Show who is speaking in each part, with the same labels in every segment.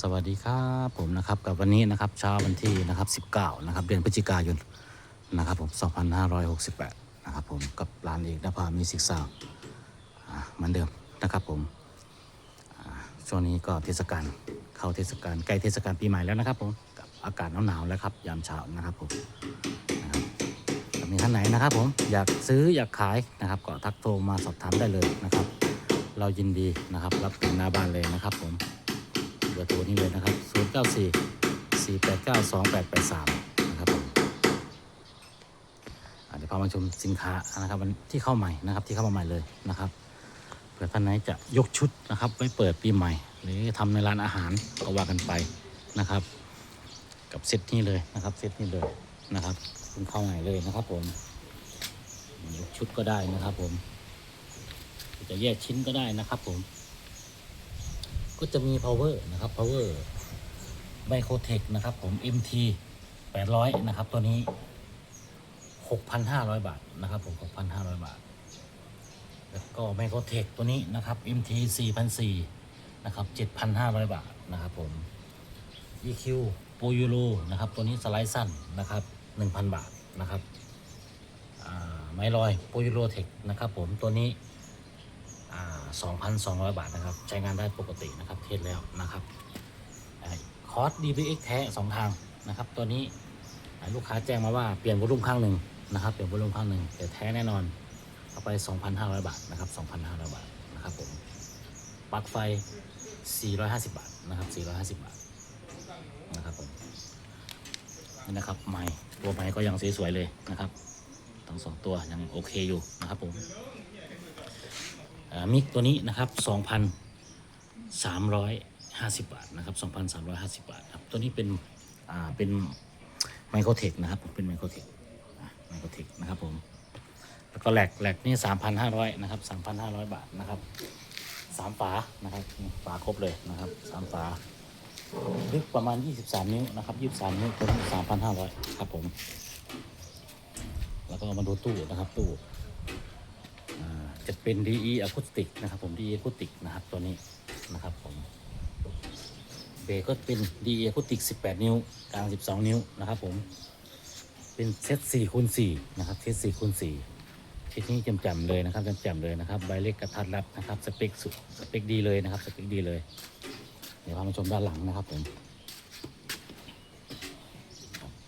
Speaker 1: สวัสดีครับผมนะครับกับวันนี้นะครับเช้าวันที่นะครับ 19 นะครับ เดือนพฤศจิกายนนะครับผม2568 นะครับผมกับร้านเอกนภามีสิกซาวเหมือนเดิมนะครับผมช่วงนี้ก็เทศกาลเข้าเทศกาลใกล้เทศกาลปีใหม่แล้วนะครับผมกับอากาศหนาวๆแล้วครับยามเช้านะครับผมนะครับมีท่านไหนนะครับผมอยากซื้ออยากขายนะครับก็ทักโทรมาสอบถามได้เลยนะครับ เรายินดีนะครับรับถึงหน้าบ้านเลยนะครับผม บอร์โทรนี้เลยนะครับ 0 9 4 4 8 9 2 8 8 3 นะครับผมเดี๋ยวพามาชมสินค้านะครับที่เข้าใหม่นะครับที่เข้ามาใหม่เลยนะครับเผื่อท่านไหนจะยกชุดนะครับไว้เปิดปีใหม่ หรือทำในร้านอาหารก็ว่ากันไปนะครับ กับเซตนี้เลยนะครับเซตนี้เลยนะครับเพิ่งเข้าใหม่เลยนะครับผมยกชุดก็ได้นะครับผมจะแยกชิ้นก็ได้นะครับผม ก็จะมี power นะครับ power b i c o t e c h นะครับ ผม MT 800 นะครับ ตัวนี้ 6,500 บาทนะครับ ผม 6,500 บาท แล้วก็ b i c o t e c h ตัวนี้นะครับ MT 4,400นะครับ 7,500 บาทนะครับ ผม EQ p o u r o นะครับ ตัวนี้สไลด์สั้นนะครับ 1,000 บาทนะครับไม้ลอย p o u r o Tech นะครับผมตัวนี้ 2,200 บาทนะครับ ใช้งานได้ปกตินะครับเทสแล้วนะครับคอร์ส DBX แท้สองทางนะครับ ตัวนี้ลูกค้าแจ้งมาว่าเปลี่ยนวอลุ่มข้างหนึ่งนะครับ เปลี่ยนวอลุ่มข้างหนึ่งแต่แท้แน่นอน เอาไป 2,500 บาทนะครับ 2,500 บาทนะครับผมปลั๊กไฟ 450 บาทนะครับ 450 บาทนะครับผมนี่นะครับไม้ตัวไม้ก็ยังสวยๆเลยนะครับ ทั้งสองตัวยังโอเคอยู่นะครับผม มิกตัวนี้นะครับ 2,350 บาทนะครับ 2,350 บาทครับตัวนี้เป็นอ่าเป็นไมโครเทคนะครับผมเป็นไมโครเทคไมโครเทคนะครับผมแล้วก็แหลกแหลกนี่ 3,500 นะครับ 3,500 บาทนะครับสามฝานะครับฝาครบเลยนะครับสามฝาลึกประมาณ 23 นิ้วนะครับ 23 นิ้วตัวนี้3,500 ครับผม แล้วก็มาดูตู้นะครับตู้ จะเป็น DE Acoustic นะครับ ผม DE Acoustic นะครับตัวนี้นะครับผมเบรกก็เป็น DE Acoustic 18 นิ้ว กลาง 12 นิ้วนะครับผม เป็นเซต4คูณ4นะครับเซต4คูณ4เซตนี้จำๆเลยนะครับจำๆเลยนะครับใบเล็กกระทัดรัดนะครับสเปคสุดสเปคดีเลยนะครับสเปคดีเลย เดี๋ยวพามาชมด้านหลังนะครับผม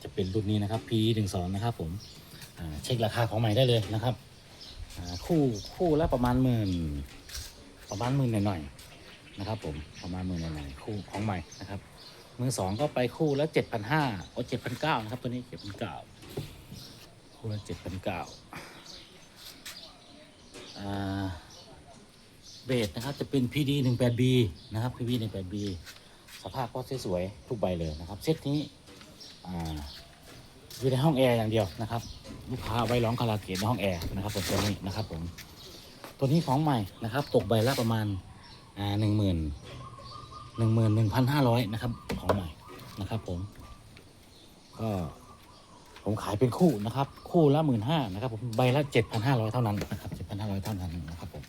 Speaker 1: จะเป็นรุ่นนี้นะครับ P 1 2 นะครับผมเช็คราคาของใหม่ได้เลยนะครับ คู่คู่ละประมาณหมื่นประมาณหมื่นหน่อยๆนะครับ ผมประมาณหมื่นหน่อยๆคู่ของใหม่นะครับมือสองก็ไปคู่ละเจ็ดพันห้าโอ้เจ็ดพันเก้านะครับ ตัวนี้เจ็ดพันเก้าคู่ละเจ็ดพันเก้าเบสนะครับจะเป็น PD 1 8 B นะครับ PD 1 8 B สภาพก็สวยๆทุกใบเลยนะครับ เซตนี้อ่า อยู่ในห้องแอร์อย่างเดียวนะครับ ลูกค้าไว้ร้องคาราเกะในห้องแอร์นะครับผมตัวนี้นะครับผมตัวนี้ของใหม่นะครับ ตกใบละประมาณอ่าหนึ่งหมื่นหนึ่งหมื่นหนึ่งพันห้าร้อยนะครับ ของใหม่นะครับผมก็ผมขายเป็นคู่นะครับ คู่ละหมื่นห้านะครับผมใบละเจ็ดพันห้าร้อยเท่านั้นนะครับเจ็ดพันห้าร้อยเท่านั้นนะครับผม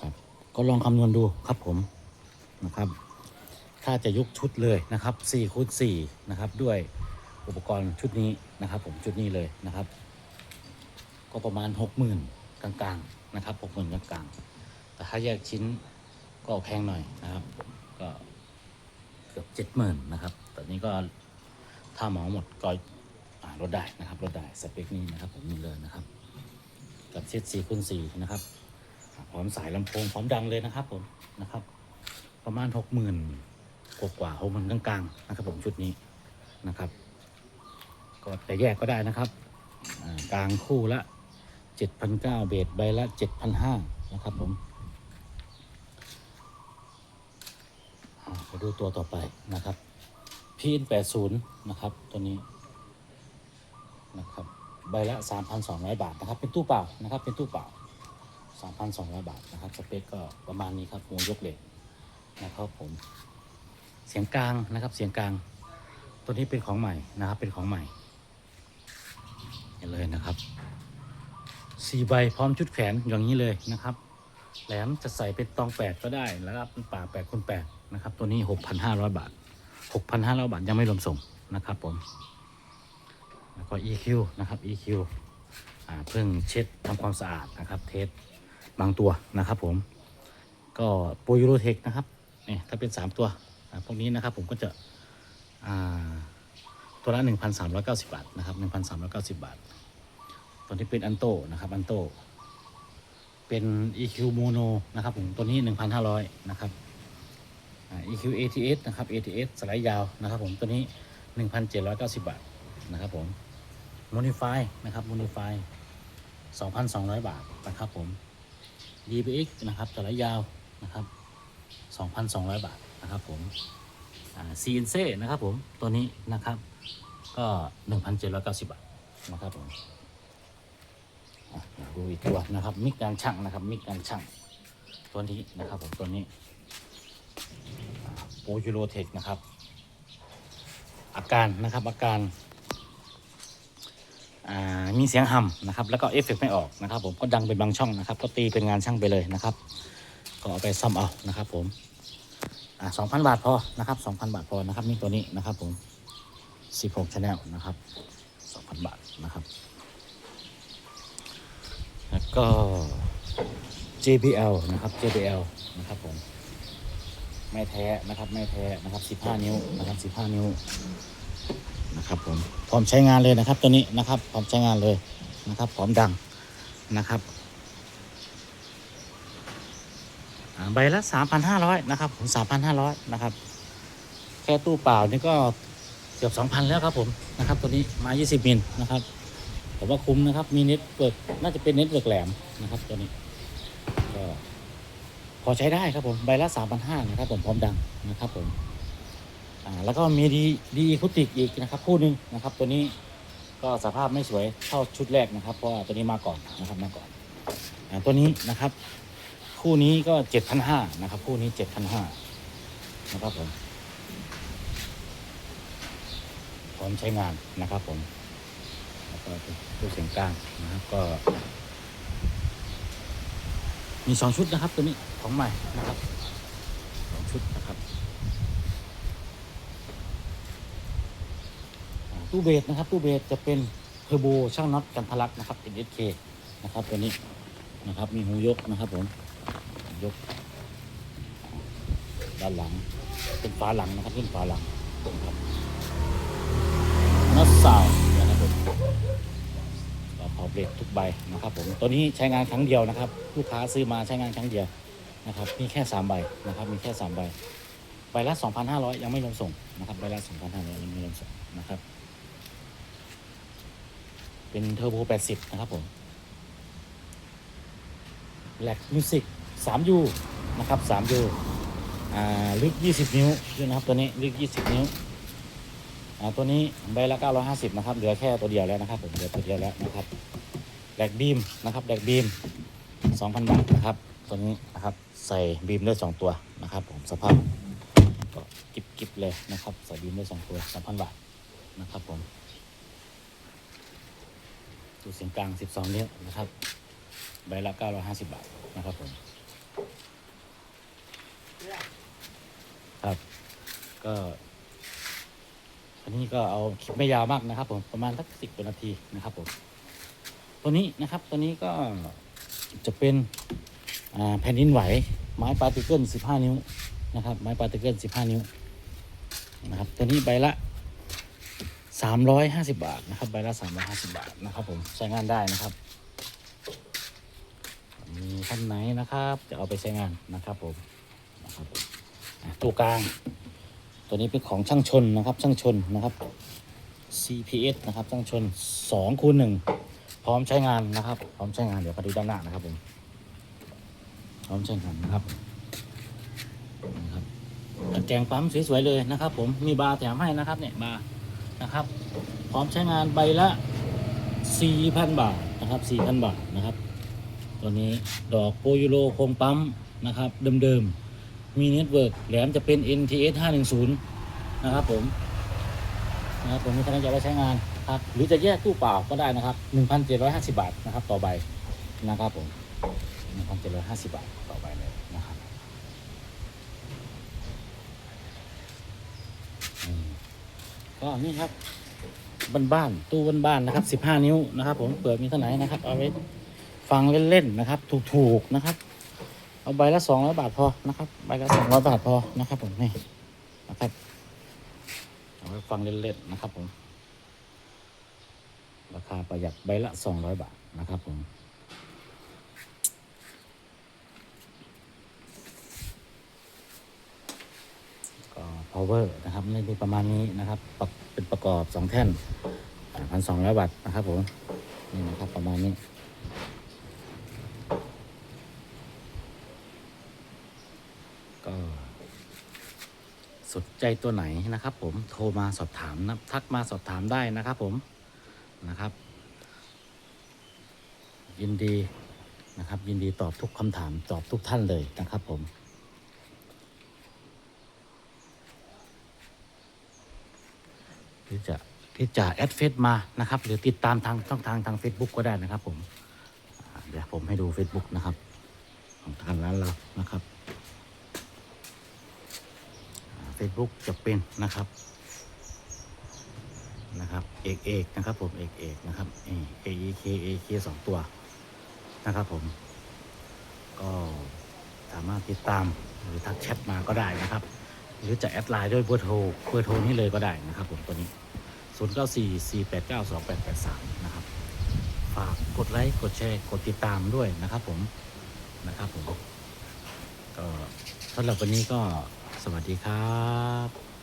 Speaker 1: ครับก็ลองคำนวณดูครับผมนะครับ ถ้าจะยกชุดเลยนะครับ4คูณ4นะครับ ด้วย อุปกรณ์ชุดนี้นะครับ ผมชุดนี้เลยนะครับ ก็ประมาณ 60,000 กลางๆนะครับ60,000กลางๆแต่ถ้าแยกชิ้นก็แพงหน่อยนะครับก็เกือบ70,000นะครับต่นี้ก็ถ้าเหมาหมดก็อ่าลดได้นะครับลดได้สเปคนี้นะครับ ผมมีเลยนะครับ กับเซต4คูณ4นะครับพร้อมสายลำโพงพร้อมดังเลยนะครับผมนะครับ ประมาณหกหมื่นกว่ากว่าหกหมื่นกลางๆนะครับ ผมชุดนี้นะครับ ก็แต่แยกก็ได้นะครับกลางคู่ละเจ็ดพันเก้าเบสใบละเจ็ดพันห้านะครับผมอ่าไปดูตัวต่อไปนะครับพีนแปดศูนย์นะครับ ตัวนี้นะครับใบละสามพันสองร้อยบาทนะครับ เป็นตู้เปล่านะครับ เป็นตู้เปล่าสามพันสองร้อยบาทนะครับ สเปคก็ประมาณนี้ครับหัวยกเหล็กนะครับผม เสียงกลางนะครับ เสียงกลาง ตัวนี้เป็นของใหม่นะครับ เป็นของใหม่ นเลยนะครับสี่ใบพร้อมชุดแขนอย่างนี้เลยนะครับ แหลมจะใส่เป็นตองแปดก็ได้แล้วก็เป็นป่าแปดคูณแปดนะครับ ตัวนี้หกพันห้าร้อยบาทหกพันห้าร้อยบาทยังไม่รวมส่งนะครับผม แล้วก็ EQ นะครับ EQ อ่าเพิ่งเช็ดทำความสะอาดนะครับ เทสบางตัวนะครับผม ก็โปรยูโรเทคนะครับ นี่ถ้าเป็น 3 ตัวพวกนี้นะครับผมก็จะอ่า ตัวละ 1,390 บาทนะครับ1,390 บาท ตัวนี้เป็นอันโตนะครับอันโตเป็น EQ Mono นะครับผมตัวนี้ 1,500 นะครับ EQ ATS นะครับ ATS สไลด์ยาวนะครับผมตัวนี้ 1,790 บาทนะครับผม Modify นะครับ Modify 2,200 บาทนะครับผม DBX นะครับสไลด์ยาวนะครับ 2,200 บาทนะครับผม อ่า CNC นะครับผมตัวนี้นะครับ ก็ 1,790 บาทนะครับผมอะดูอีกตัวนะครับมิกการช่างนะครับมิกการช่างตัวนี้นะครับผมตัวนี้โปยูโรเทคนะครับ อาการนะครับอาการมีเสียงหำนะครับ แล้วก็เอฟเฟกต์ไม่ออกนะครับ ผมก็ดังเป็นบางช่องนะครับ ก็ตีเป็นงานช่างไปเลยนะครับ ก็เอาไปซ่อมเอานะครับผม อ่าสองพันบาทพอนะครับสองพันบาทพอนะครับนี่ตัวนี้นะครับผมสิบหกชแนลนะครับสองพันบาทนะครับ แล้วก็ JBL นะครับ JBL นะครับผมไม่แท้นะครับไม่แท้นะครับ 15 นิ้วนะครับ15 นิ้วนะครับผมพร้อมใช้งานเลยนะครับตัวนี้นะครับพร้อมใช้งานเลยนะครับ พร้อมดังนะครับอ่า ใบละ 3,500 นะครับผม 3,500 นะครับ แค่ตู้เปล่านี่ก็เกือบ 2,000 แล้วครับผมนะครับ ตัวนี้มา 20 มิลนะครับผมว่าคุ้มนะครับ มีเน็ตเวิร์กน่าจะเป็นเน็ตเวิร์กแหลมนะครับ ตัวนี้ก็พอใช้ได้ครับผมใบละสามพันห้านะครับผมพร้อมดังนะครับผมอ่าแล้วก็มีดีดีคุติกอีกนะครับ คู่หนึ่งนะครับ ตัวนี้ก็สภาพไม่สวยเท่าชุดแรกนะครับ เพราะตัวนี้มาก่อนนะครับมาก่อนอ่าตัวนี้นะครับ คู่นี้ก็เจ็ดพันห้านะครับ คู่นี้เจ็ดพันห้านะครับผมพร้อมใช้งานนะครับผมแล้วก็ตู้เสียงกลางนะครับก็ มีสองชุดนะครับตัวนี้ของใหม่นะครับสองชุดนะครับตู้เบสนะครับตู้เบสจะเป็นเทอร์โบช่างน็อตกันทะลักนะครับ NSK นะครับตัวนี้นะครับมีหูยกนะครับผม ยก ด้านหลัง เป็นฝาหลังนะครับเป็นฝาหลังนะครับน็อตสาวนะครับผมก็เผาเบรกทุกใบนะครับผมตัวนี้ใช้งานครั้งเดียวนะครับ ลูกค้าซื้อมาใช้งานครั้งเดียวนะครับ มีแค่3ใบนะครับ มีแค่3ใบใบละ 2,500 ยังไม่รวมส่งนะครับใบละ 2,500 ยังไม่รวมส่งนะครับ เป็นเทอร์โบ 80 นะครับผมแลกมิวสิก 3U นะครับ 3U อ่าลึก 20 นิ้วด้วยนะครับตัวนี้ลึก 20 นิ้วอ่าตัวนี้ใบละ 950 นะครับเหลือแค่ตัวเดียวแล้วนะครับผมเหลือตัวเดียวแล้วนะครับแดกบีมนะครับแดกบีม 2,000 บาทนะครับตัวนี้นะครับใส่บีมได้ 2 ตัวนะครับผมสภาพก็กิบกิบเลยนะครับใส่บีมได้2ตัว 2,000 บาทนะครับผมตัวเสียงกลาง 12 นิ้วนะครับ ใบละ 950 บาทนะครับผม ครับ ก็ อันนี้ก็เอาคลิปไม่ยาวมากนะครับ ผมประมาณสักสิบกวนาทีนะครับผมตัวนี้นะครับตัวนี้ก็จะเป็นแผ่นดินไหว ไม้ปาร์ติเกิล15นิ้วนะครับ ไม้ปาร์ติเกิล15นิ้วนะครับตัวนี้ใบละ350บาทนะครับใบละ350บาทนะครับผมใช้งานได้นะครับมีท่านไหนนะครับ จะเอาไปใช้งานนะครับผมนะครับผม ตัวกลาง ตัวนี้เป็นของช่างชนนะครับ ช่างชนนะครับ CPS นะครับช่างชน2คูณ1พร้อมใช้งานนะครับ พร้อมใช้งานเดี๋ยวมาดูด้านหน้านะครับผมพร้อมใช้งานนะครับนะครับตะแกรงปั๊มสวยๆเลยนะครับ ผมมีบาร์แถมให้นะครับเนี่ยบาร์นะครับ พร้อมใช้งานใบละ 4,000 บาทนะครับ 4,000 บาทนะครับ ตัวนี้ดอกโปยูโรโครงปั๊มนะครับเดิมๆ มีเน็ตเวิร์กแหลมจะเป็น NTS 510 นะครับผมนะครับผมมีท่านจะไว้ใช้งานครับหรือจะแยกตู้เปล่าก็ได้นะครับ 1,750 บาทนะครับต่อใบนะครับผมหนึ่งพันเจ็ดร้อยห้าสิบบาทต่อใบเลยนะครับก็นี่ครับบ้านๆตู้บ้านๆนะครับสิบห้านิ้วนะครับ ผมเปิดมีเท่าไหร่นะครับเอาไว้ฟังเล่นๆนะครับ ถูกๆนะครับ เอาใบละสองร้อยบาทพอนะครับ ใบละสองร้อยบาทพอนะครับ ผมนี่นะครับเอาไว้ฟังเล่นๆนะครับ ผม ราคาประหยัดใบละสองร้อยบาทนะครับ ผมก็ power นะครับนี่มีประมาณนี้นะครับเป็นประกอบสองแท่นพันสองร้อยวัตต์นะครับ ผมนี่นะครับประมาณนี้ ก็ สนใจตัวไหนนะครับ ผมโทรมาสอบถามนะทักมาสอบถามได้นะครับ ผมนะครับ ยินดีนะครับ ยินดีตอบทุกคำถามตอบทุกท่านเลยนะครับ ผมหรือจะที่จะแอดเฟซมานะครับ หรือติดตามทางช่องทางทาง Facebook ก็ได้นะครับ ผมเดี๋ยวผมให้ดู Facebook นะครับ ของทางร้านเรานะครับ เฟซบุ๊กจะเป็นนะครับนะครับเอกเอกนะครับผมเอกเอกนะครับเอเอเคเอเคสองตัวนะครับผม ก็สามารถติดตามหรือทักแชทมาก็ได้นะครับ หรือจะแอดไลน์ด้วยเบอร์โทรเบอร์โทรนี้เลยก็ได้นะครับผมตัวนี้ 0 9 4 4 8 9 2 8 8 3 นะครับ ฝากกดไลค์กดแชร์กดติดตามด้วยนะครับผมนะครับผมก็สำหรับวันนี้ก็ สวัสดีครับ